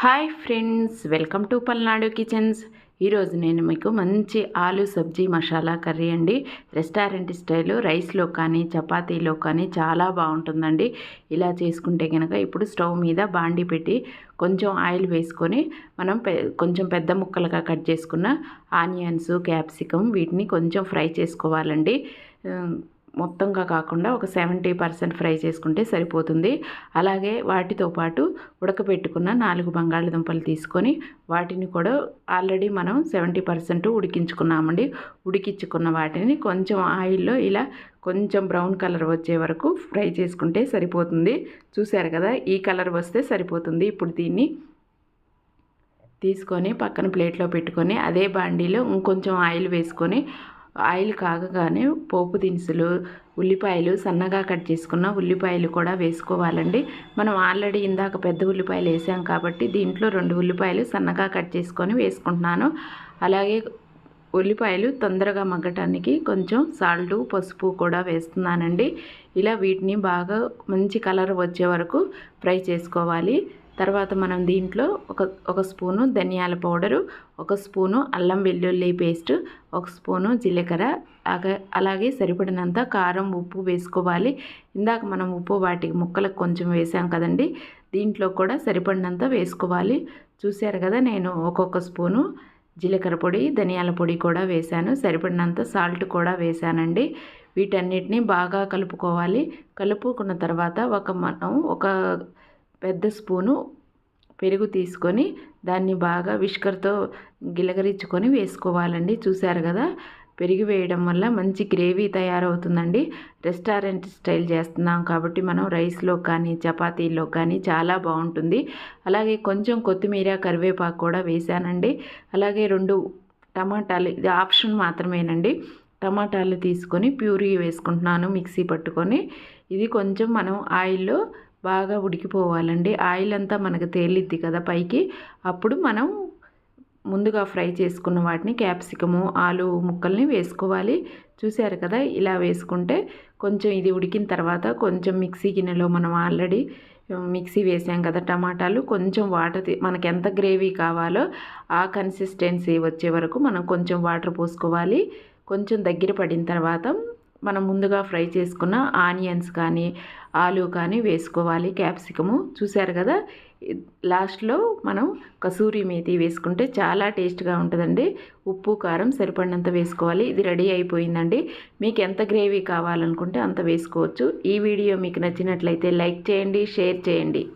Hi friends welcome to Palnadu kitchens. ఈరోజు నేను మీకు మంచి ఆలు సబ్జీ మసాలా కర్రీ అండి. రెస్టారెంట్ స్టైల్ రైస్లో కానీ చపాతీలో కానీ చాలా బాగుంటుందండి. ఇలా చేసుకుంటే కనుక ఇప్పుడు స్టవ్ మీద బాండి పెట్టి కొంచెం ఆయిల్ వేసుకొని మనం పె కొంచెం పెద్ద ముక్కలుగా కట్ చేసుకున్న ఆనియన్స్ క్యాప్సికమ్ వీటిని కొంచెం ఫ్రై చేసుకోవాలండి. మొత్తంగా కాకుండా ఒక సెవెంటీ పర్సెంట్ ఫ్రై చేసుకుంటే సరిపోతుంది. అలాగే వాటితో పాటు ఉడకబెట్టుకున్న నాలుగు బంగాళదుంపలు తీసుకొని వాటిని కూడా ఆల్రెడీ మనం సెవెంటీ పర్సెంట్ ఉడికించుకున్నామండి. ఉడికించుకున్న వాటిని కొంచెం ఆయిల్లో ఇలా కొంచెం బ్రౌన్ కలర్ వచ్చే వరకు ఫ్రై చేసుకుంటే సరిపోతుంది. చూసారు కదా ఈ కలర్ వస్తే సరిపోతుంది. ఇప్పుడు దీన్ని తీసుకొని పక్కన ప్లేట్లో పెట్టుకొని అదే బాండీలో ఇంకొంచెం ఆయిల్ వేసుకొని ఆయిల్ కాగగానే పోపు దినుసులు ఉల్లిపాయలు సన్నగా కట్ చేసుకున్న ఉల్లిపాయలు కూడా వేసుకోవాలండి. మనం ఆల్రెడీ ఇందాక పెద్ద ఉల్లిపాయలు వేసాం కాబట్టి దీంట్లో రెండు ఉల్లిపాయలు సన్నగా కట్ చేసుకొని వేసుకుంటున్నాను. అలాగే ఉల్లిపాయలు తొందరగా మగ్గటానికి కొంచెం సాల్ట్ పసుపు కూడా వేస్తున్నానండి. ఇలా వీటిని బాగా మంచి కలర్ వచ్చే వరకు ఫ్రై చేసుకోవాలి. తర్వాత మనం దీంట్లో ఒక ఒక స్పూను ధనియాల పౌడరు ఒక స్పూను అల్లం వెల్లుల్లి పేస్ట్ ఒక స్పూను జీలకర్ర. అలాగే సరిపడినంత కారం ఉప్పు వేసుకోవాలి. ఇందాక మనం ఉప్పు వాటికి ముక్కలకు కొంచెం వేసాం కదండి దీంట్లో కూడా సరిపడినంత వేసుకోవాలి. చూశారు కదా నేను ఒక్కొక్క స్పూను జీలకర్ర పొడి ధనియాల పొడి కూడా వేశాను. సరిపడినంత సాల్ట్ కూడా వేశానండి. వీటన్నిటిని బాగా కలుపుకోవాలి. కలుపుకున్న తర్వాత ఒక మనం ఒక పెద్ద స్పూను పెరుగు తీసుకొని దాన్ని బాగా విష్కర్తో గిలగరించుకొని వేసుకోవాలండి. చూశారు కదా? పెరిగి వేయడం వల్ల మంచి గ్రేవీ తయారవుతుందండి. రెస్టారెంట్ స్టైల్ చేస్తున్నాం కాబట్టి మనం రైస్లో కానీ చపాతీలో కానీ చాలా బాగుంటుంది. అలాగే కొంచెం కొత్తిమీర కరివేపాకు కూడా వేసానండి అలాగే రెండు టమాటాలు ఇది ఆప్షన్ మాత్రమేనండి. టమాటాలు తీసుకొని ప్యూరీ వేసుకుంటున్నాను మిక్సీ పట్టుకొని. ఇది కొంచెం మనం ఆయిల్లో బాగా ఉడికిపోవాలండి. ఆయిల్ అంతా మనకు తేలిద్ది కదా పైకి. అప్పుడు మనం ముందుగా ఫ్రై చేసుకున్న వాటిని క్యాప్సికము ఆలు ముక్కల్ని వేసుకోవాలి. చూశారు కదా ఇలా వేసుకుంటే కొంచెం ఇది ఉడికిన తర్వాత కొంచెం మిక్సీ గిన్నెలో మనం ఆల్రెడీ మిక్సీ వేసాం కదా టమాటాలు. కొంచెం వాటర్ మనకి ఎంత గ్రేవీ కావాలో ఆ కన్సిస్టెన్సీ వచ్చే వరకు మనం కొంచెం వాటర్ పోసుకోవాలి. కొంచెం దగ్గర పడిన తర్వాత మనం ముందుగా ఫ్రై చేసుకున్న ఆనియన్స్ కానీ ఆలు కానీ వేసుకోవాలి. క్యాప్సికము చూశారు కదా? లాస్ట్లో మనం కసూరి మేతి వేసుకుంటే చాలా టేస్ట్గా ఉంటుందండి. ఉప్పు కారం సరిపడినంత వేసుకోవాలి. ఇది రెడీ అయిపోయిందండి. మీకు ఎంత గ్రేవీ కావాలనుకుంటే అంత వేసుకోవచ్చు. ఈ వీడియో మీకు నచ్చినట్లయితే లైక్ చేయండి షేర్ చేయండి.